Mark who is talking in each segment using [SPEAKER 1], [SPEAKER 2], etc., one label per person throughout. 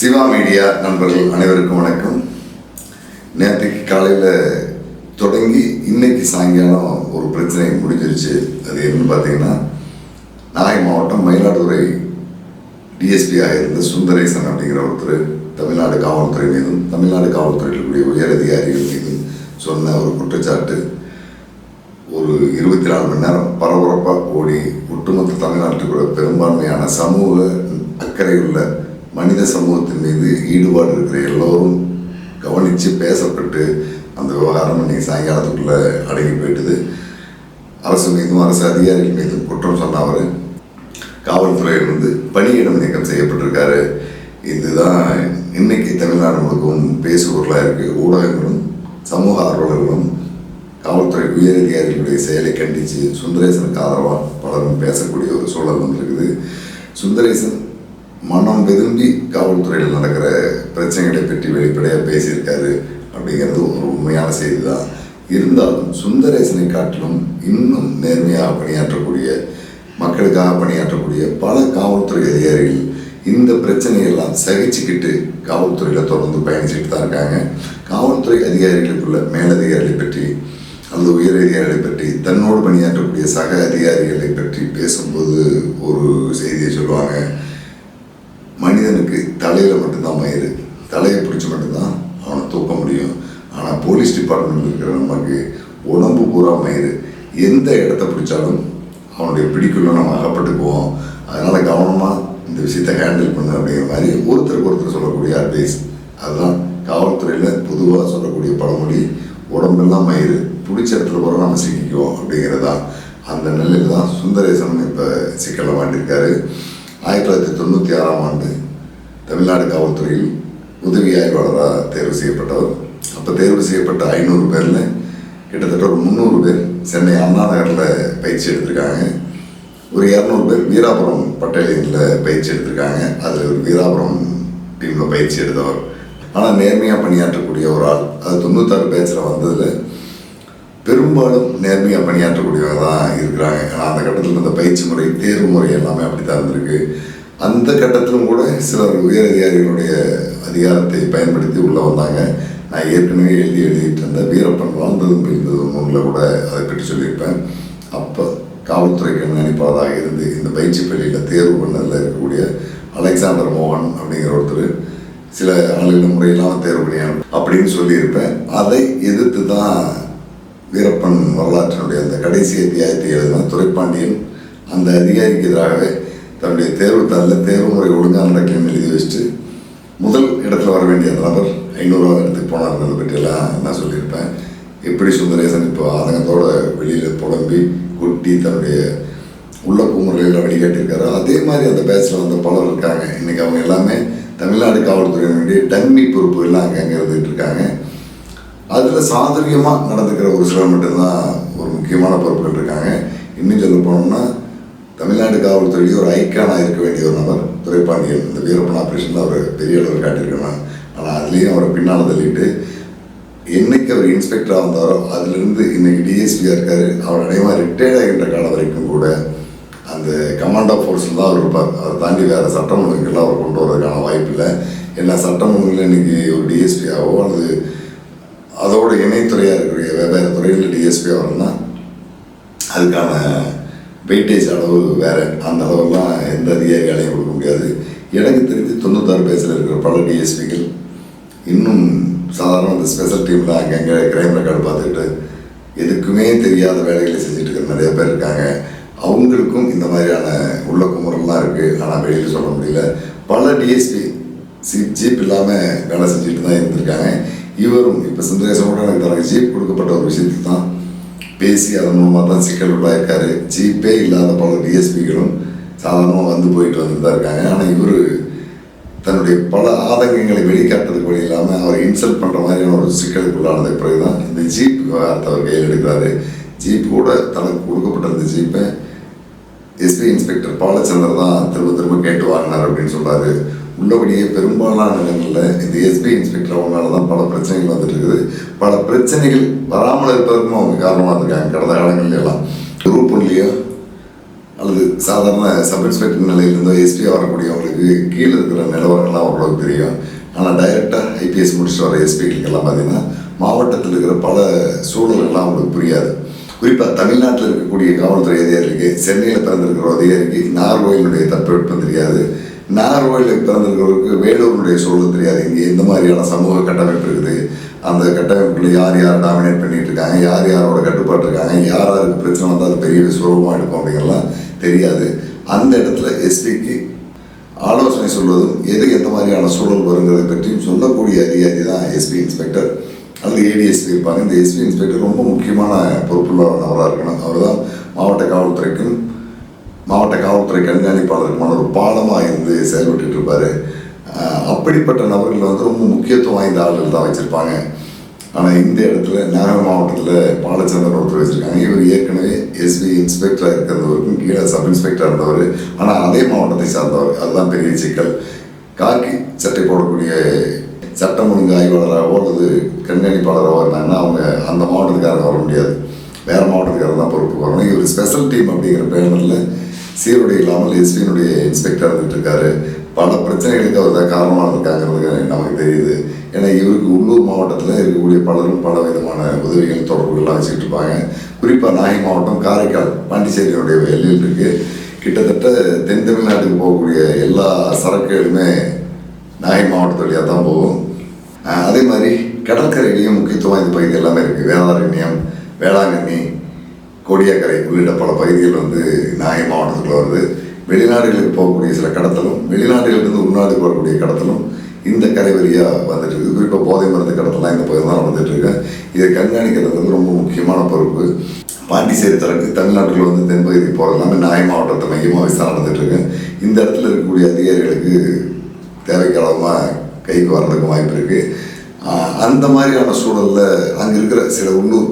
[SPEAKER 1] Siva media நண்பர்கள் அனைவருக்கும் வணக்கம். நேற்றுக்கு காலையில் தொடங்கி இன்னைக்கு சாயங்காலம் ஒரு பிரச்சனை முடிஞ்சிருச்சு. அது என்னன்னு பார்த்தீங்கன்னா நாகை மாவட்டம் மயிலாடுதுறை டிஎஸ்பியாக இருந்த சுந்தரேசன் அப்படிங்கிற ஒருத்தர் தமிழ்நாடு காவல்துறை மீதும் தமிழ்நாடு காவல்துறையில் இருக்கக்கூடிய உயரதிகாரிகள் மீதும் சொன்ன ஒரு குற்றச்சாட்டு. ஒரு இருபத்தி நாலு மணி நேரம் பரபரப்பாக ஓடி ஒட்டுமொத்த தமிழ்நாட்டுக்குள்ள பெரும்பான்மையான சமூக அக்கறை உள்ள மனித சமூகத்தின் மீது ஈடுபாடு இருக்கிற எல்லோரும் கவனித்து பேசப்பட்டு அந்த விவகாரம் இன்னைக்கு சாயங்காலத்துக்குள்ளே அடங்கி போயிட்டுது. அரசு மீதும் அரசு அதிகாரிகள் மீதும் குற்றம் சொன்ன அவர். காவல்துறையிலிருந்து பணியிடம் நீக்கம் செய்யப்பட்டிருக்காரு. இதுதான் இன்னைக்கு தமிழ்நாடு முழுக்கவும் பேசுபொருளாக இருக்குது ஊடகங்களும் சமூக ஆர்வலர்களும் காவல்துறை உயரதிகாரிகளுடைய செயலை கண்டித்து சுந்தரேசனுக்கு ஆதரவாக பலரும் பேசக்கூடிய ஒரு சூழல் வந்திருக்குது. சுந்தரேசன் மனம் விரும்பி காவல்துறையில் நடக்கிற பிரச்சனைகளை பற்றி வெளிப்படையாக பேசியிருக்காரு அப்படிங்கிறது ஒரு உண்மையான செய்தி தான் இருந்தாலும் சுந்தரேசனை காட்டிலும் இன்னும் நேர்மையாக பணியாற்றக்கூடிய மக்களுக்காக பணியாற்றக்கூடிய பல காவல்துறை அதிகாரிகள் இந்த பிரச்சனையெல்லாம் சகிச்சுக்கிட்டு காவல்துறையில் தொடர்ந்து பயணிச்சுட்டு தான் இருக்காங்க. காவல்துறை அதிகாரிகளுக்குள்ள மேலதிகாரிகளை பற்றி அல்லது உயர் அதிகாரிகளை பற்றி தன்னோடு பணியாற்றக்கூடிய சக அதிகாரிகளை பற்றி பேசும்போது ஒரு செய்தியை சொல்லுவாங்க. தலையில் மட்டும்தான் மயிறு. தலையை பிடிச்சி மட்டும்தான் அவனை தூக்க முடியும். ஆனால் போலீஸ் டிபார்ட்மெண்ட் இருக்கிற நமக்கு உடம்பு பூரா மயிறு. எந்த இடத்த பிடிச்சாலும் அவனுடைய பிடிக்குள்ள நம்ம அகப்பட்டுக்குவோம். அதனால் கவனமாக இந்த விஷயத்தை ஹேண்டில் பண்ணு அப்படிங்கிற மாதிரி ஒருத்தருக்கு ஒருத்தர் சொல்லக்கூடிய அட்வைஸ் அதுதான் காவல்துறையில் பொதுவாக சொல்லக்கூடிய பழமொழி உடம்பெல்லாம் மயிறு. பிடிச்ச இடத்துல போகிற நம்ம சிக்கிக்குவோம். அப்படிங்கிறது தான் அந்த நிலையில் தான் சுந்தரேசன் இப்போ சிக்கலை மாட்டிருக்காரு ஆயிரத்தி தொள்ளாயிரத்தி தொண்ணூற்றி ஆறாம் ஆண்டு தமிழ்நாடு காவல்துறையில் உதவி ஆய்வாளராக தேர்வு செய்யப்பட்டவர். அப்போ தேர்வு செய்யப்பட்ட ஐநூறு பேரில் கிட்டத்தட்ட ஒரு முந்நூறு பேர் சென்னை அண்ணா நகரில் பயிற்சி எடுத்திருக்காங்க. ஒரு இரநூறு பேர் வீராபுரம் பட்டாலியனில் பயிற்சி எடுத்திருக்காங்க. அதில் ஒரு வீராபுரம் டீமில் பயிற்சி எடுத்தவர். ஆனால் நேர்மையாக பணியாற்றக்கூடிய ஒரு ஆள். அது தொண்ணூத்தாறு பேச்சில் வந்ததில் பெரும்பாலும் நேர்மையாக பணியாற்றக்கூடியவங்க தான் இருக்கிறாங்க. ஆனால் அந்த கட்டத்தில் இருந்த பயிற்சி முறை தேர்வு முறை எல்லாமே அப்படி தான் இருந்திருக்கு. அந்த கட்டத்திலும் கூட சிலர் உயர் அதிகாரிகளுடைய அதிகாரத்தை பயன்படுத்தி உள்ளே வந்தாங்க. நான் ஏற்கனவே எழுதி எழுதிட்டு இருந்த வீரப்பன் வாழ்ந்ததும் பிரிந்ததும் நூலில் கூட அதை பற்றி சொல்லியிருப்பேன். அப்போ காவல்துறை கண்காணிப்பாளராக இருந்து இந்த பயிற்சி பள்ளியில் தேர்வு பண்ணதில் இருக்கக்கூடிய அலெக்சாண்டர் மோகன் அப்படிங்கிற ஒருத்தர் சில ஆளுகள் முறையெல்லாம் தேர்வு பண்ணியாங்க அப்படின்னு சொல்லியிருப்பேன். அதை எதிர்த்து தான் வீரப்பன் வரலாற்றினுடைய அந்த கடைசி அத்தியாயத்தை எழுதின துரைப்பாண்டியன் அந்த அதிகாரிக்கு எதிராகவே தன்னுடைய தேர்வு தாளில் தேர்வு முறை ஒழுங்காக நடக்கலன்னு எழுதி வச்சுட்டு முதல் இடத்துல வர வேண்டிய அந்த நபர் ஐநூறுரூவா இடத்துக்கு போனார்ன்றதை பற்றியெல்லாம் நான் சொல்லியிருப்பேன். எப்படி சுந்தரேசன் இப்போ ஆதங்கத்தோட வெளியில் புலம்பி கொட்டி தன்னுடைய உள்ள குமுறையில் வழிகாட்டியிருக்காரு. அதே மாதிரி அந்த பேட்சில் வந்த பலர் இருக்காங்க. இன்றைக்கி அவங்க எல்லாமே தமிழ்நாடு காவல்துறையினுடைய டம்மி பொறுப்புகள்லாம் அங்கங்கே இருந்துகிட்டு இருக்காங்க. அதில் சாதுரியமாக நடந்துக்கிற ஒரு சிலர் மட்டும்தான் ஒரு முக்கியமான பொறுப்புகள் இருக்காங்க. இன்னும் சொல்ல போனோம்னா தமிழ்நாடு காவல்துறையிலேயே ஒரு ஐக்கானாக இருக்க வேண்டிய ஒரு நபர் துரைப்பாண்டியன் இந்த வீரப்பன் ஆப்ரேஷனில் அவர் பெரிய அளவில் காட்டியிருக்கணும் ஆனால் அதுலேயும் அவரை பின்னால் தள்ளிட்டு என்னைக்கு அவர் இன்ஸ்பெக்டராக வந்தாரோ அதுலேருந்து இன்னைக்கு டிஎஸ்பியாக இருக்கார். அவர் அடையமாக ரிட்டையர்ட் ஆகின்ற காலம் வரைக்கும் கூட அந்த கமாண்ட் ஆஃப் ஃபோர்ஸில் தான் அவர் இருப்பார். அதை தாண்டி வேறு சட்டம் ஒழுங்குகள்லாம் அவர் கொண்டு வரதுக்கான வாய்ப்பு இல்லை. ஏன்னா சட்டம் ஒழுங்குல இன்னைக்கு ஒரு டிஎஸ்பியாகவோ அல்லது அதோட இணைத்துறையாக இருக்கக்கூடிய வெவ்வேறு துறைகளில் டிஎஸ்பியாக வரணும்னா அதுக்கான வெயிட்டேஜ் அளவு வேறு அந்த அளவெல்லாம் எந்த அதிகாரியாலையும் கொடுக்க முடியாது. எனக்கு தெரிஞ்சு தொண்ணூத்தாறு பேஸில் இருக்கிற பல டிஎஸ்பிகள் இன்னும் சாதாரண அந்த ஸ்பெஷல் டீமில் அங்கங்கே கிரைம் ரெக்கார்டு பார்த்துக்கிட்டு எதுக்குமே தெரியாத வேலைகளை செஞ்சுட்டு இருக்கிற நிறைய பேர் இருக்காங்க. அவங்களுக்கும் இந்த மாதிரியான உள்ள குமுறல்லாம் இருக்குது ஆனால் வெளியில் சொல்ல முடியல. பல டிஎஸ்பி சீப் ஜீப் இல்லாமல் வேலை செஞ்சுட்டு தான் இருந்திருக்காங்க. இவரும் இப்போ சுந்தரேசனோட எனக்கு தனக்கு ஜீப் கொடுக்கப்பட்ட ஒரு விஷயத்துக்கு தான் பேசி அதன் மூலமாக தான் சிக்கல் உள்ளாயிருக்காரு ஜீப்பே இல்லாத பல டிஎஸ்பிகளும் சாதாரணமாக வந்து போயிட்டு வந்துட்டு தான் இருக்காங்க. ஆனால் இவர் தன்னுடைய பல ஆதங்கங்களை வெளிக்காட்டுறதுக்கு வழி இல்லாமல் அவர் இன்சல்ட் பண்ணுற மாதிரியான ஒரு சிக்கலுக்குள்ளானது பிறகு தான் இந்த ஜீப் விவகாரத்தை அவர் கையில் எடுக்கிறாரு. ஜீப் கூட தனக்கு கொடுக்கப்பட்ட இந்த ஜீப்பை எஸ்பி இன்ஸ்பெக்டர் பாலச்சந்தர் தான் திரும்ப திரும்ப கேட்டு வாங்கினார் அப்படின்னு சொல்கிறாரு உள்ளபடியே பெரும்பாலான இடங்களில் இந்த எஸ்பி இன்ஸ்பெக்டர் அவங்களால தான் பல பிரச்சனைகள் வந்துட்டு இருக்குது பல பிரச்சனைகள் வராமல் இருப்பதற்கும் அவங்க காரணமாக இருக்காங்க கடந்த காலங்களில் எல்லாம் குரூப் ஒன்லையோ அல்லது சாதாரண சப் இன்ஸ்பெக்டர் நிலையிலிருந்தோ எஸ்பியாக வரக்கூடியவங்களுக்கு கீழே இருக்கிற நிலவரங்கள்லாம் ஓரளவுக்கு தெரியும். ஆனால் டைரெக்டாக ஐபிஎஸ் முடிச்சுட்டு வர எஸ்பிகளுக்கெல்லாம் பார்த்தீங்கன்னா மாவட்டத்தில் இருக்கிற பல சூழல்கள்லாம் அவங்களுக்கு புரியாது. குறிப்பாக தமிழ்நாட்டில் இருக்கக்கூடிய காவல்துறை அதிகாரிக்கு சென்னையில் பிறந்திருக்கிற அதிகாரிக்கு நார்கோயிலுடைய தட்பவெட்பம் தெரியாது. நாகர்கோயிலில் பிறந்திருக்கிறவருக்கு வேலூருடைய சூழல் தெரியாது. இங்கே இந்த மாதிரியான சமூக கட்டமைப்பு இருக்குது. அந்த கட்டமைப்பில் யார் யார் டாமினேட் பண்ணிட்டு இருக்காங்க யார் யாரோட கட்டுப்பாட்டு இருக்காங்க யார் யாருக்கு பிரச்சனை வந்தால் அது பெரிய சுலபமாக இருக்கும் அப்படிங்கிறலாம் தெரியாது. அந்த இடத்துல எஸ்பிக்கு ஆலோசனை சொல்வதும் எது எந்த மாதிரியான சூழல் வருங்கிறத பற்றியும் சொல்லக்கூடிய அதிகாரி தான் எஸ்பி இன்ஸ்பெக்டர் அல்லது ஏடிஎஸ்பி இருப்பாங்க. இந்த எஸ்பி இன்ஸ்பெக்டர் ரொம்ப முக்கியமான பொறுப்புள்ள நபராக இருக்கணும். அவர் தான் மாவட்ட காவல்துறைக்கும் மாவட்ட காவல்துறை கண்காணிப்பாளருக்குமான ஒரு பாலமாக இருந்து செயல்பட்டு இருப்பார். அப்படிப்பட்ட நபர்கள் வந்து ரொம்ப முக்கியத்துவம் வாய்ந்த ஆளுகள் தான் வச்சுருப்பாங்க. ஆனால் இந்த இடத்துல நாகர் மாவட்டத்தில் பாலச்சந்திரன் ஒருத்தர் வச்சுருக்காங்க. இவர் ஏற்கனவே எஸ்பி இன்ஸ்பெக்டராக இருக்கிறவருக்கும் கீழே சப் இன்ஸ்பெக்டராக இருந்தவர். ஆனால் அதே மாவட்டத்தை சார்ந்தவர். அதுதான் பெரிய சிக்கல். காக்கி சட்டை போடக்கூடிய சட்டம் ஒழுங்கு ஆய்வாளராகவோ அல்லது கண்காணிப்பாளராகவோ இருந்தாங்கன்னா அவங்க அந்த மாவட்டத்துக்காரங்க வர முடியாது. வேறு மாவட்டத்துக்காரங்க தான் பொறுப்பு வரணும். இவர் ஸ்பெஷல் டீம் அப்படிங்கிற பேனரில் சீருடை இல்லாமல் எஸ்பியினுடைய இன்ஸ்பெக்டர் இருந்துட்டு இருக்காரு. பல பிரச்சனைகளுக்கு அவர் தான் காரணமாக இருக்காங்கிறது நமக்கு தெரியுது. ஏன்னா இவருக்கு உள்ளூர் மாவட்டத்தில் இருக்கக்கூடிய பலரும் பல விதமான உதவிகள் தொடர்புகள்லாம் வச்சுட்டு இருப்பாங்க. குறிப்பாக நாகை மாவட்டம் காரைக்கால் பாண்டிச்சேரியினுடைய எல்லையில் இருக்குது கிட்டத்தட்ட தென் தமிழ்நாட்டுக்கு போகக்கூடிய எல்லா சரக்குகளுமே நாகை மாவட்டத்து வழியாக தான் போகும். அதே மாதிரி கடற்கரையிலையும் முக்கியத்துவம் இந்த பகுதி எல்லாமே இருக்குது வேதாரண்யம் வேளாங்கண்ணி கோடியாக்கரை உள்ளிட்ட பல பகுதிகள் வந்து நாகை மாவட்டத்தில் வருது. வெளிநாடுகளுக்கு போகக்கூடிய சில கடத்தலும் வெளிநாடுகளிலிருந்து உள்நாட்டுக்கு வரக்கூடிய கடத்தலும் இந்த கரை வழியாக வந்துட்டு இருக்கு. குறிப்பாக போதை மருந்து கடத்தலாம் இந்த பகுதி தான் வந்துட்டு இருக்கு. இதை கண்காணிக்கிறது வந்து ரொம்ப முக்கியமான பொறுப்பு. பாண்டிச்சேரி தரக்கு தமிழ்நாட்டில் வந்து தென்பகுதி போகிறது எல்லாமே நாகை மாவட்டத்தை மையமாக விசாரணை தான் இருக்கு. இந்த இடத்துல இருக்கக்கூடிய அதிகாரிகளுக்கு தேவைக்காலமாக கைக்கு வர்றதுக்கு வாய்ப்பு இருக்குது அந்த மாதிரியான சூழலில் அங்கே இருக்கிற சில உள்ளூர்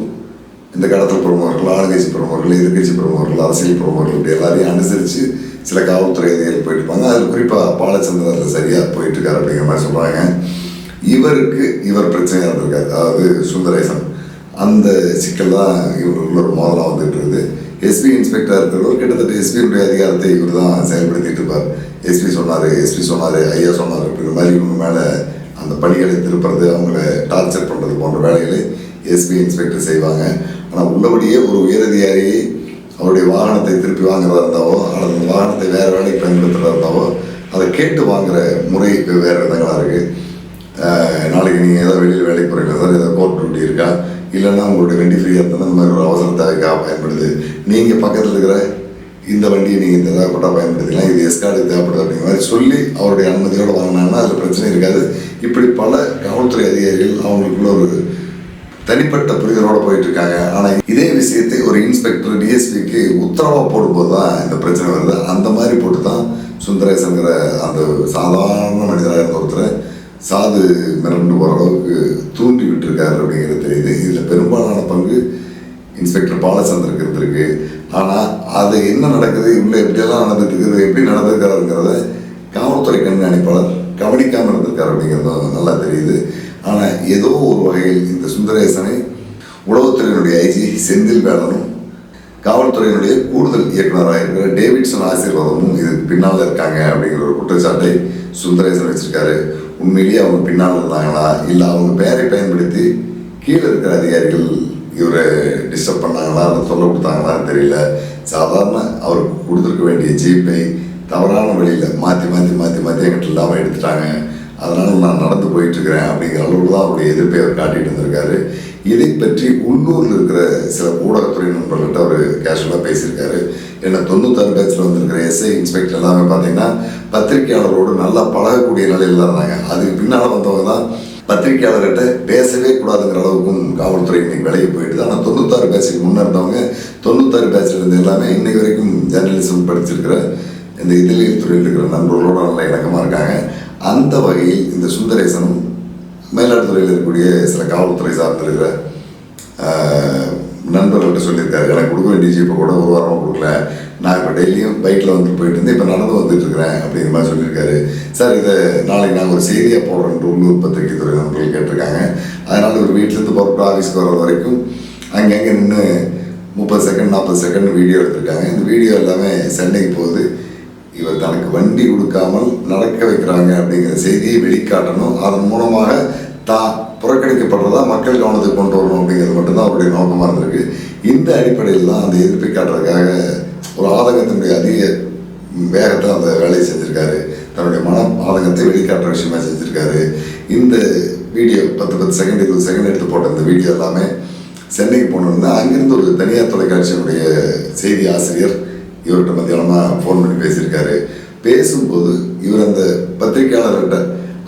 [SPEAKER 1] இந்த கடத்தல் பிரமுகர்கள் ஆளுங்கட்சி பிரமுகர்கள் எதிர்கட்சி பிரமுகர்கள் அரசியல் பிரமுகர்கள் இப்படி எல்லாரையும் அனுசரித்து சில காவல்துறை அதிகாரிகள் போயிட்டு இருப்பாங்க. அதில் குறிப்பாக பாலச்சந்திரன் சரியாக போயிட்டுருக்கார் அப்படிங்கிற மாதிரி சொல்கிறாங்க இவருக்கு இவர் பிரச்சனையாக இருந்திருக்காரு. அதாவது சுந்தரேசன். அந்த சிக்கல் தான் இவருக்குள்ள ஒரு மோதலாக வந்துட்டு இருக்குது எஸ்பி இன்ஸ்பெக்டர் இருக்கிறவர் கிட்டத்தட்ட எஸ்பியினுடைய அதிகாரத்தை இவர் தான் செயல்படுத்திட்டு இருப்பார். எஸ்பி சொன்னார் எஸ்பி சொன்னார் ஐயா சொன்னார் அப்படிங்கிற மாதிரி இவங்க மேலே அந்த பணிகளை திருப்புறது அவங்கள டார்ச்சர் பண்ணுறது போன்ற வேலைகளை எஸ்பி இன்ஸ்பெக்டர் செய்வாங்க. ஆனால் உள்ளபடியே ஒரு உயரதிகாரி அவருடைய வாகனத்தை திருப்பி வாங்குறதா இருந்தாவோ அல்லது அந்த வாகனத்தை வேறு வேலைக்கு பயன்படுத்துகிறதா இருந்தாவோ அதை கேட்டு வாங்குற முறை வேறு விதங்களாக இருக்குது நாளைக்கு நீங்கள் ஏதோ வெளியில் வேலைக்கு போகிறீங்களா சார்? ஏதோ கோர்ட் டியூட்டி இருக்கா? இல்லைன்னா உங்களுடைய வண்டி ஃப்ரீயாக இருந்தால் இந்த மாதிரி ஒரு அவசர தேவைக்காக பயன்படுது. நீங்கள் பக்கத்தில் இருக்கிற இந்த வண்டியை நீங்கள் இந்த இதாக கூட பயன்படுத்திக்கலாம். இது எஸ்கார்டு தேவைப்படுது அப்படிங்கிற மாதிரி சொல்லி அவருடைய அனுமதியோடு வாங்கினாங்கன்னா அதில் பிரச்சனை இருக்காது. இப்படி பல காவல்துறை அதிகாரிகள் அவங்களுக்குள்ள ஒரு தனிப்பட்ட புரிதலோடு போயிட்டு இருக்காங்க ஆனால் இதே விஷயத்தை ஒரு இன்ஸ்பெக்டர் டிஎஸ்பிக்கு உத்தரவாக போடும்போது தான் இந்த பிரச்சனை வருது. அந்த மாதிரி போட்டு தான் சுந்தரேசனுங்கிற அந்த சாதாரண மனிதராக இருந்த ஒருத்தரை சாது மிரண்டு போகிற அளவுக்கு தூண்டி விட்டுருக்காரு அப்படிங்கிறது தெரியுது. இதில் பெரும்பாலான பங்கு இன்ஸ்பெக்டர் பாலச்சந்தருக்கு இருந்திருக்கு. ஆனால் அது என்ன நடக்குது? இவ்வளோ எப்படியெல்லாம் நடந்துட்டு இருக்குது எப்படி நடந்திருக்காருங்கிறத காவல்துறை கண்காணிப்பாளர் கவனிக்காமல் இருந்திருக்காரு அப்படிங்கிறது நல்லா தெரியுது. ஆனால் ஏதோ ஒரு வகையில் இந்த சுந்தரேசனை உளவுத்துறையினுடைய ஐஜி செந்தில் வேலனும் காவல்துறையினுடைய கூடுதல் இயக்குநராக இருக்கிற டேவிட்சன் ஆசீர்வாதமும் இதுக்கு பின்னால் இருக்காங்க அப்படிங்கிற ஒரு குற்றச்சாட்டை சுந்தரேசன் வச்சிருக்காரு. உண்மையிலேயே அவங்க பின்னால் இருந்தாங்களா? இல்லை அவங்க பெயரை பயன்படுத்தி கீழே இருக்கிற அதிகாரிகள் இவரை டிஸ்டர்ப் பண்ணாங்களா? அதை சொல்ல கொடுத்தாங்களான்னு தெரியல. சாதாரண அவருக்கு கொடுத்துருக்க வேண்டிய ஜீப்பை தவறான வழியில் மாற்றி மாற்றி மாற்றி மாற்றி எங்கிட்ட இல்லாமல் எடுத்துட்டாங்க. அதனால் நான் நடந்து போயிட்டுருக்கிறேன் அப்படிங்கிற அளவுக்கு தான் அவருடைய எதிர்ப்பை அவர் காட்டிட்டு இருந்திருக்காரு. இதை பற்றி உள்ளூரில் இருக்கிற சில ஊடகத்துறை நண்பர்கள்ட்ட அவர் கேஷுவலாக பேசியிருக்காரு. ஏன்னா தொண்ணூத்தாறு பேச்சில் வந்திருக்கிற எஸ்ஐ இன்ஸ்பெக்டர் எல்லாமே பார்த்தீங்கன்னா பத்திரிகையாளரோடு நல்லா பழகக்கூடிய நிலையில் இருந்தாங்க. அதுக்கு பின்னால் வந்தவங்க தான் பத்திரிகையாளர்கிட்ட பேசவே கூடாதுங்கிற அளவுக்கும் காவல்துறை இன்னைக்கு விலகி போயிட்டு ஆனால் தொண்ணூத்தாறு பேட்சுக்கு முன்னே இருந்தவங்க தொண்ணூத்தாறு பேட்சில் இருந்து எல்லாமே இன்னைக்கு வரைக்கும் ஜேர்னலிசம் படிச்சிருக்கிற இந்த இதழியல் துறையில் இருக்கிற நண்பர்களோட நல்ல இணக்கமாக இருக்காங்க. அந்த வகையில் இந்த சுந்தரேசனும் மயிலாடுதுறையில் இருக்கக்கூடிய சில காவல்துறை சார்ந்திருக்கிற நண்பர்கள்ட்ட சொல்லியிருக்காரு. எனக்கு கொடுக்க வேண்டிய ஜீப்பை கூட ஒரு வாரம் கொடுக்கல. நான் இப்போ டெய்லியும் பைக்கில் வந்துட்டு போயிட்டு இருந்தேன். இப்போ நடந்து வந்துட்டு இருக்கிறேன் அப்படிங்கிற மாதிரி சொல்லியிருக்காரு. சார் இதை நாளைக்கு நாங்கள் ஒரு செய்தியாக போடுறோன்ட்டு உள்ளூர் பத்திரிகை துறை நண்பர்கள் கேட்டிருக்காங்க. அதனால் ஒரு வீட்டிலேருந்து புறப்பட்டு ஆஃபீஸ்க்கு வர்ற வரைக்கும் அங்கங்கே நின்று முப்பது செகண்ட் நாற்பது செகண்ட் வீடியோ எடுத்திருக்காங்க. இந்த வீடியோ எல்லாமே சென்னைக்கு போகுது. இவர் தனக்கு வண்டி கொடுக்காமல் நடக்க வைக்கிறாங்க அப்படிங்கிற செய்தியை வெளிக்காட்டணும். அதன் மூலமாக தான் புறக்கணிக்கப்படுறதா மக்கள் கவனத்துக்கு கொண்டு வரணும் அப்படிங்கிறது மட்டும்தான் அவருடைய நோக்கமாக இருந்திருக்கு. இந்த அடிப்படையில் தான் அந்த எதிர்ப்பை காட்டுறதுக்காக ஒரு ஆதங்கத்தினுடைய அதிக வேகத்தை அந்த வேலையை செஞ்சுருக்காரு. தன்னுடைய மன ஆதங்கத்தை வெளிக்காட்டுற விஷயமா செஞ்சுருக்காரு. இந்த வீடியோ பத்து பத்து செகண்ட் இருபது செகண்ட் எடுத்து போட்ட இந்த வீடியோ எல்லாமே சென்னைக்கு போனோம்னா அங்கிருந்து ஒரு தனியார் தொலைக்காட்சியினுடைய செய்தி ஆசிரியர் இவர்கிட்ட மத்தியானமாக ஃபோன் பண்ணி பேசியிருக்காரு. பேசும்போது இவர் அந்த பத்திரிகையாளர்கிட்ட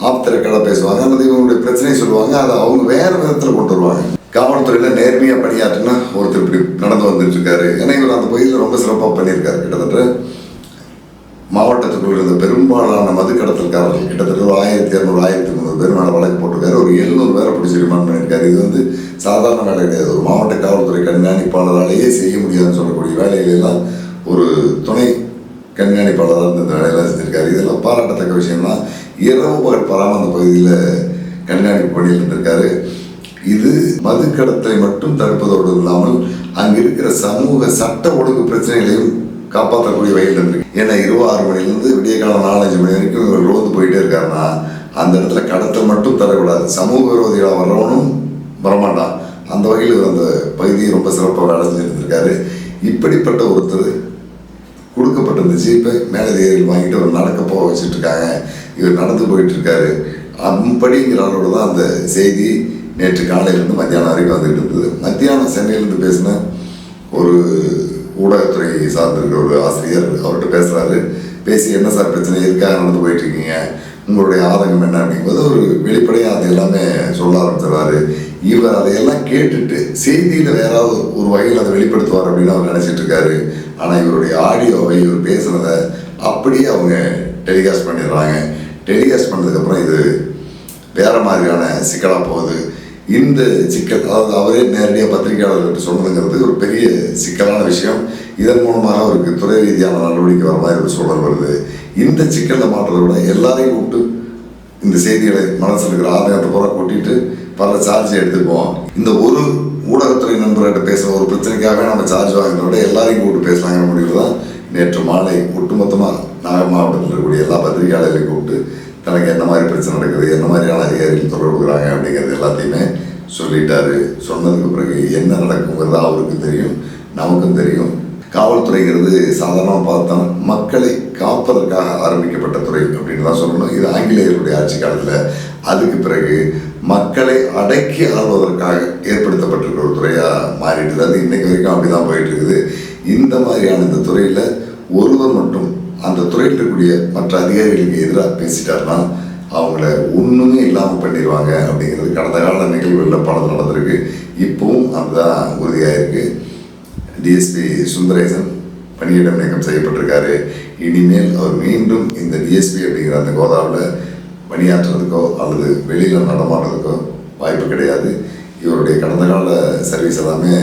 [SPEAKER 1] ஆப்திரக்கடை பேசுவாங்க அல்லது இவங்களுடைய பிரச்சனையை சொல்லுவாங்க அதை அவங்க வேற விதத்தில் கொண்டு வருவாங்க. காவல்துறையில் நேர்மையாக பணியாற்றினா ஒருத்தர் இப்படி நடந்து வந்துட்டு இருக்காரு ஏன்னா இவர் அந்த பகுதியில் ரொம்ப சிறப்பாக பண்ணியிருக்காரு. கிட்டத்தட்ட மாவட்டத்துக்குள்ள இருந்த பெரும்பாலான மதுக்கடத்தல்காரர்கள் கிட்டத்தட்ட ஒரு ஆயிரத்தி இரநூறு ஆயிரத்தி முந்நூறு பேர் மேலே வழக்கு போட்டிருக்காரு. ஒரு எழுநூறு பேரை பிடிச்சி ரிமாண்ட் பண்ணியிருக்காரு. இது வந்து சாதாரண வேலை கிடையாது. ஒரு மாவட்ட காவல்துறை கண்காணிப்பாளராலேயே செய்ய முடியாதுன்னு சொல்லக்கூடிய வேலைகளெல்லாம் ஒரு துணை கண்காணிப்பாளராக இருந்து இந்த வேலையெல்லாம் செஞ்சுருக்காரு. இதெல்லாம் பாராட்டத்தக்க விஷயம்னா இரவு பகல் பராமல் அந்த பகுதியில் கண்காணிப்பு பணியில் இருந்திருக்காரு. இது மது கடத்தலை மட்டும் தடுப்பதோடு இல்லாமல் அங்கே இருக்கிற சமூக சட்ட ஒழுங்கு பிரச்சனைகளையும் காப்பாற்றக்கூடிய வகையில் இருந்திருக்கு. ஏன்னா இருபது ஆறு மணிலேருந்து விடிய காலம் நாலஞ்சு மணி வரைக்கும் இவர் ரோந்து போயிட்டே இருக்காருன்னா அந்த இடத்துல கடத்தல் மட்டும் தரக்கூடாது. சமூக விரோதிகளாக வர்றவனும் வரமாட்டான். அந்த வகையில் அந்த பகுதியை ரொம்ப சிறப்பாக வேலை செஞ்சுருந்துருக்காரு. இப்படிப்பட்ட ஒருத்தர் கொடுக்கப்பட்ட இந்த ஜீப்பை மேலதிகாரிகள் வாங்கிட்டு அவர் நடக்க போக வச்சுட்டு இருக்காங்க இவர் நடந்து போயிட்டு இருக்காரு அப்படிங்கிற அளவோட தான் அந்த செய்தி நேற்று காலையிலேருந்து மத்தியானம் வரைக்கும் வந்துகிட்டு இருந்தது. மத்தியானம் சென்னையிலேருந்து பேசின ஒரு ஊடகத்துறை சார்ந்திருக்கிற ஒரு ஆசிரியர் அவர்கிட்ட பேசுகிறாரு பேசி என்ன சார் பிரச்சனை? எதுக்காக நடந்து போயிட்டுருக்கீங்க உங்களுடைய ஆதங்கம் என்ன? அப்படிங்கும்போது ஒரு வெளிப்படையாக அது எல்லாமே சொல்ல ஆரம்பிச்சிடுறாரு. இவர் அதையெல்லாம் கேட்டுட்டு செய்தியில் வேற ஒரு வகையில் அதை வெளிப்படுத்துவார் அப்படின்னு அவர் நினச்சிட்டு இருக்காரு ஆனால் இவருடைய ஆடியோவை இவர் பேசுகிறத அப்படியே அவங்க டெலிகாஸ்ட் பண்ணிடுறாங்க. டெலிகாஸ்ட் பண்ணதுக்கப்புறம் இது வேற மாதிரியான சிக்கலாக போகுது. இந்த சிக்கல் அதாவது அவரே நேரடியாக பத்திரிகையாளர்கிட்ட சொன்னதுங்கிறது ஒரு பெரிய சிக்கலான விஷயம். இதன் மூலமாக அவருக்கு துறை ரீதியான நடவடிக்கை வர மாதிரி ஒரு சூழல் வருது. இந்த சிக்கலில் மாற்றதை விட எல்லாரையும் கூப்பிட்டு இந்த செய்திகளை மனசில் இருக்கிற ஆதாயத்தை பூரா கொட்டிட்டு பல சார்ஜ் எடுத்துக்குவோம். இந்த ஒரு ஊடகத்துறை நண்பர்கிட்ட பேசுகிற ஒரு பிரச்சனைக்காகவே நம்ம சார்ஜ் வாங்குறத விட எல்லாரையும் கூப்பிட்டு பேசலாங்கிற முடிவு தான் நேற்று மாலை ஒட்டுமொத்தமாக நாகை மாவட்டத்தில் இருக்கக்கூடிய எல்லா பத்திரிகையாளர்களையும் கூப்பிட்டு தனக்கு என்ன மாதிரி பிரச்சனை நடக்குது என்ன மாதிரியான அதிகாரிகள் தொடர்புகிறாங்க அப்படிங்கிறது எல்லாத்தையுமே சொல்லிட்டாரு. சொன்னதுக்கு பிறகு என்ன நடக்குங்கிறது அவருக்கும் தெரியும் நமக்கும் தெரியும். காவல்துறைங்கிறது சாதாரணமாக பார்த்தா மக்களை காப்பதற்காக ஆரம்பிக்கப்பட்ட துறை அப்படின்னு தான் சொல்லணும். இது ஆங்கிலேயருடைய ஆட்சி காலத்தில். அதுக்கு பிறகு மக்களை அடக்கி ஆள்வதற்காக ஏற்படுத்தப்பட்டிருக்கிற ஒரு துறையாக மாறிடுது அது இன்றைக்கு வரைக்கும் அப்படி தான் போயிட்டு இருக்குது. இந்த மாதிரியான இந்த துறையில் ஒருவர் மட்டும் அந்த துறையில் இருக்கக்கூடிய மற்ற அதிகாரிகளுக்கு எதிராக பேசிட்டார்னா அவங்கள ஒன்றுமே இல்லாமல் பண்ணிடுவாங்க அப்படிங்கிறது கடந்த கால நிகழ்வுகளில் பலது நடந்திருக்கு. இப்போவும் அதுதான் உறுதியாக இருக்குது டிஎஸ்பி சுந்தரேசன் பணியிடம் நீக்கம் செய்யப்பட்டிருக்காரு. இனிமேல் அவர் மீண்டும் இந்த டிஎஸ்பி அப்படிங்கிற அந்த கோதாவில் பணியாற்றுறதுக்கோ அல்லது வெளியில் நடமாடுறதுக்கோ வாய்ப்பு கிடையாது. இவருடைய கடந்த கால சர்வீஸ் எல்லாமே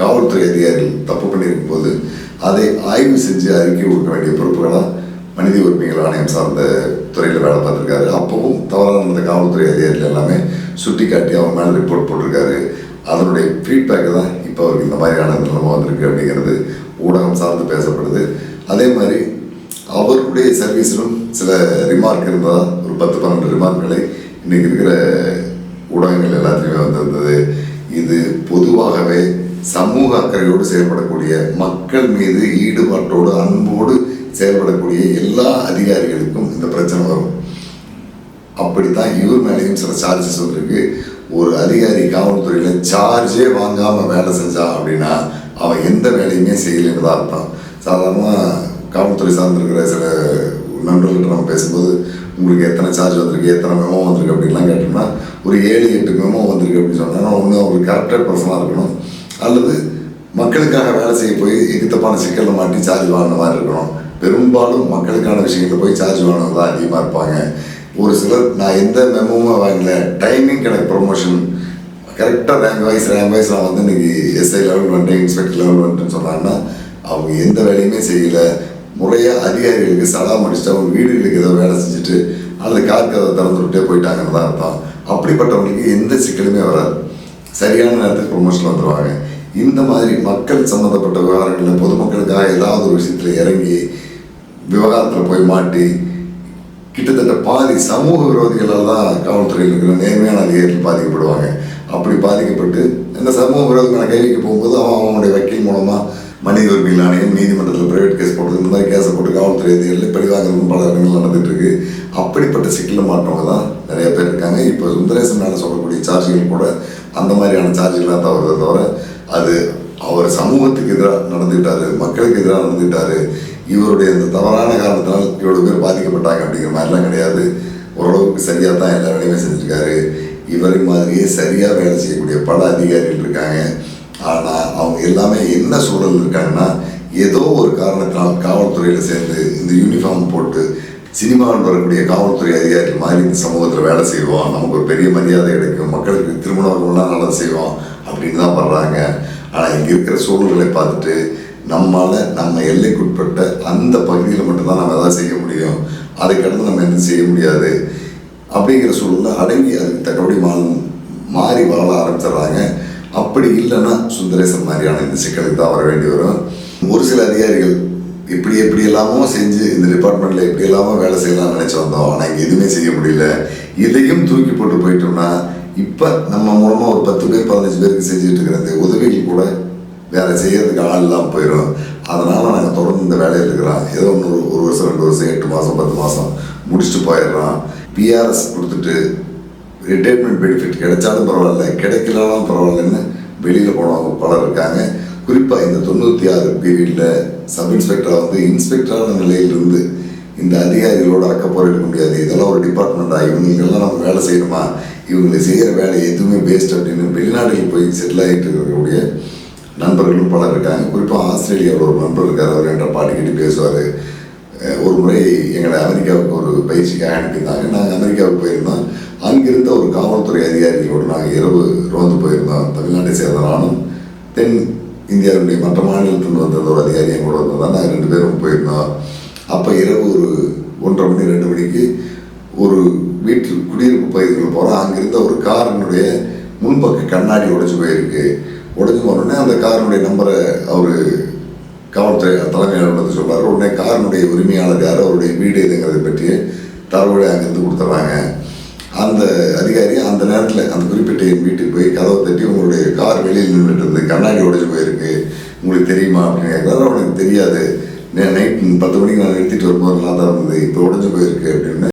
[SPEAKER 1] காவல்துறை அதிகாரிகள் தப்பு பண்ணியிருக்கும் போது அதை ஆய்வு செஞ்சு அறிக்கை கொடுக்க வேண்டிய பொறுப்புகளாக மனித உரிமைகள் ஆணையம் சார்ந்த துறையில் வேலை பார்த்துருக்காரு. அப்பவும் தவறான நடந்த காவல்துறை அதிகாரிகள் எல்லாமே சுட்டி காட்டி அவங்க மேலே ரிப்போர்ட் போட்டிருக்காரு. அதனுடைய ஃபீட்பேக் தான் இப்போ அவருக்கு இந்த மாதிரியான நிலைமை வந்திருக்கு அப்படிங்கிறது ஊடகம் சார்ந்து பேசப்படுது. அதே மாதிரி அவருடைய சர்வீஸிலும் சில ரிமார்க் இருந்ததா ஒரு பத்து பன்னெண்டு ரிமார்க்களை இன்றைக்கி இருக்கிற ஊடகங்கள் எல்லாத்துலேயுமே வந்திருந்தது இது பொதுவாகவே சமூக அக்கறையோடு செயல்படக்கூடிய மக்கள் மீது ஈடுபாட்டோடு அன்போடு செயல்படக்கூடிய எல்லா அதிகாரிகளுக்கும் இந்த பிரச்சனை வரும். அப்படித்தான் இவர் மேலேயும் சில சார்ஜஸ் வந்திருக்கு. ஒரு அதிகாரி காவல்துறையில் சார்ஜே வாங்காமல் வேலை செஞ்சான் அப்படின்னா அவன் எந்த வேலையுமே செய்யலைன்னு தான் அர்த்தம் சாதாரணமாக காவல்துறை சார்ந்திருக்கிற சில மெம்பர்கிட்ட நம்ம பேசும்போது உங்களுக்கு எத்தனை சார்ஜ் வந்திருக்கு? எத்தனை மெமோ வந்திருக்கு? அப்படின்லாம் கேட்டோம்னா ஒரு ஏழு எட்டு மெமோ வந்திருக்கு அப்படின்னு சொன்னால் ஒன்று அவங்களுக்கு கரெக்டாக பர்சனாக இருக்கணும். அல்லது மக்களுக்காக வேலை செய்ய போய் எகுத்தப்பான சிக்கலில் மாட்டி சார்ஜ் வாங்கின மாதிரி இருக்கணும். பெரும்பாலும் மக்களுக்கான விஷயங்களில் போய் சார்ஜ் வாங்கினது தான் அதிகமாக இருப்பாங்க. ஒரு சிலர் நான் எந்த மெமோவும் வாங்கல. டைமிங் எனக்கு ப்ரொமோஷன் கரெக்டாக ரேங்க் வைஸ் ரேங்க் வைஸ் நான் வந்து இன்னைக்கு எஸ்ஐ லெவல் வந்துட்டேன் இன்ஸ்பெக்டர் லெவல் வந்துட்டேன்னு சொன்னாங்கன்னா அவங்க எந்த வேலையுமே செய்யலை. முறையாக அதிகாரிகளுக்கு சலாம் அடிச்சுட்டு அவங்க வீடுகளுக்கு ஏதோ வேலை செஞ்சுட்டு அல்லது கார் கதை திறந்து விட்டே போயிட்டாங்கன்னு தான் அர்த்தம். அப்படிப்பட்டவங்களுக்கு எந்த சிக்கலுமே வராது. சரியான நேரத்துக்கு ப்ரொமோஷன் வந்துடுவாங்க இந்த மாதிரி மக்கள் சம்மந்தப்பட்ட விவகாரங்களில் பொதுமக்களுக்காக ஏதாவது ஒரு விஷயத்தில் இறங்கி விவகாரத்தில் போய் மாட்டி கிட்டத்தட்ட பாதி சமூக விரோதிகளால் தான் காவல்துறையில் இருக்கிற நேர்மையான அதிகாரிகள் பாதிக்கப்படுவாங்க. அப்படி பாதிக்கப்பட்டு இந்த சமூக விரோதங்களை கை போகும்போது அவன் அவனுடைய வக்கீல் மூலமாக மனித உரிமைகள் ஆணையம் நீதிமன்றத்தில் பிரைவேட் கேஸ் போட்டது. இந்த மாதிரி கேஸை போட்டு காவல்துறை அதிகாரிகள் பழி வாங்குறதும் பல இடங்கள் நடந்துட்டு இருக்கு. அப்படிப்பட்ட சிக்கலில் மாற்றவங்க தான் நிறைய பேர் இருக்காங்க. இப்போ சுந்தரேசன் மேலே சொல்லக்கூடிய சார்ஜுகள் கூட அந்த மாதிரியான சார்ஜ்களாக தான் தவிர அது அவர் சமூகத்துக்கு எதிராக நடந்துக்கிட்டாரு மக்களுக்கு எதிராக நடந்துக்கிட்டாரு இவருடைய இந்த தவறான காரணத்தினால் இவ்வளோ பேர் பாதிக்கப்பட்டாங்க அப்படிங்கிற மாதிரிலாம் கிடையாது. ஓரளவுக்கு சரியாக தான் எல்லா வேலையுமே செஞ்சுருக்காரு. இவரை மாதிரியே சரியாக வேலை செய்யக்கூடிய பல அதிகாரிகள் இருக்காங்க. ஆனால் அவங்க எல்லாமே என்ன சூழல் இருக்காங்கன்னா ஏதோ ஒரு காரணத்தினால் காவல்துறையில் சேர்ந்து இந்த யூனிஃபார்ம் போட்டு சினிமாவில் வரக்கூடிய காவல்துறை அதிகாரிகள் மாதிரி இந்த சமூகத்தில் வேலை செய்வோம். நமக்கு ஒரு பெரிய மரியாதை கிடைக்கும். மக்களுக்கு திருமணம் நல்லா செய்வோம் அப்படின்னு தான் வர்றாங்க. ஆனால் இங்கே இருக்கிற சூழல்களை பார்த்துட்டு நம்மளால் நம்ம எல்லைக்குட்பட்ட அந்த பகுதியில் மட்டும்தான் நம்ம எதாவது செய்ய முடியும். அதை கடந்து நம்ம எதுவும் செய்ய முடியாது? அப்படிங்கிற சூழலில் அடங்கி அதுக்கு தக்கபடி மா மாறி வாழ ஆரம்பிச்சிடுறாங்க. அப்படி இல்லைன்னா சுந்தரேசன் மாதிரியான இந்த சிக்கலுக்கு தான் வர வேண்டி வரும். ஒரு சில அதிகாரிகள் இப்படி எப்படி எல்லாமோ செஞ்சு இந்த டிபார்ட்மெண்ட்டில் எப்படி எல்லாமோ வேலை செய்யலாம்னு நினச்சி வந்தோம். ஆனால் இங்கே எதுவுமே செய்ய முடியல. இதையும் தூக்கி போட்டு போயிட்டோம்னா இப்போ நம்ம மூலமாக ஒரு பத்து பேர் பதினஞ்சு பேருக்கு செஞ்சுட்டு இருக்கிற உதவிகள் கூட வேலை செய்யறதுக்கு ஆள் இல்லாமல் போயிடும் அதனால் நாங்கள் தொடர்ந்து இந்த வேலையில் இருக்கிறோம். ஏதோ ஒன்று ஒரு வருஷம் ரெண்டு வருஷம் எட்டு மாதம் பத்து மாதம் முடிச்சுட்டு போயிடுறோம். பிஆர்எஸ் கொடுத்துட்டு ரிட்டைர்மெண்ட் பெனிஃபிட் கிடைச்சாலும் பரவாயில்ல கிடைக்கலனாலும் பரவாயில்லன்னு வெளியில் போனவங்க பலர் இருக்காங்க. குறிப்பாக இந்த தொண்ணூற்றி ஆறு பீரியடில் சப் இன்ஸ்பெக்டராக வந்து இன்ஸ்பெக்டரான நிலையிலிருந்து இந்த அதிகாரிகளோட அக்கப்போர் எடுக்க முடியாது. இதெல்லாம் ஒரு டிபார்ட்மெண்ட்டாக இவங்களுக்கெல்லாம் நம்ம வேலை செய்யணுமா? இவங்களை செய்கிற வேலை எதுவுமே பேஸ்ட் அப்படின்னு வெளிநாடுகள் போய் செட்டில் ஆகிட்டு இருக்கக்கூடிய நண்பர்களும் பலர் இருக்காங்க. குறிப்பாக ஆஸ்திரேலியாவில் ஒரு நண்பர் இருக்கார் அவர் என்ற பாடிக்கிட்டு பேசுவார். ஒரு முறை எங்களை அமெரிக்காவுக்கு ஒரு பயிற்சிக்காக அனுப்பியிருந்தாங்க. நாங்கள் அமெரிக்காவுக்கு போயிருந்தோம். அங்கிருந்த ஒரு காவல்துறை அதிகாரிகளோடு நாங்கள் இரவு ரோந்து போயிருந்தோம். தமிழ்நாட்டை சேர்ந்த நானும் தென் இந்தியாவினுடைய மற்ற மாநிலத்தில் வந்த ஒரு அதிகாரி கூட வந்ததான் நாங்கள் ரெண்டு பேரும் போயிருந்தோம். அப்போ இரவு ஒரு ஒன்றரை மணி ரெண்டு மணிக்கு ஒரு வீட்டில் குடியிருப்பு பகுதிகள் போகிறோம் அங்கிருந்த ஒரு காரினுடைய முன்பக்க கண்ணாடி உடைச்சு போயிருக்கு. உடைஞ்சு போனோடனே அந்த காரினுடைய நம்பரை அவர் காவல்துறை தலைமையாளர் வந்து சொல்கிறார் உடனே காரினுடைய உரிமையாளர் யார்? அவருடைய வீடு எதுங்கிறதை பற்றி தகவலை அங்கேருந்து கொடுத்துட்றாங்க. அந்த அதிகாரி அந்த நேரத்தில் அந்த குறிப்பிட்ட என் வீட்டுக்கு போய் கதவை தட்டி உங்களுடைய கார் வெளியில் நின்றுட்டு இருந்து கண்ணாடி உடைஞ்சு போயிருக்கு. உங்களுக்கு தெரியுமா? அப்படின்னு கேட்குறாரு. அவனுக்கு தெரியாது. நைட் பத்து மணிக்கு நான் நிறுத்திட்டு வரும்போது நல்லா தான் இருந்தது. இப்போ உடைஞ்சு போயிருக்கு. அப்படின்னு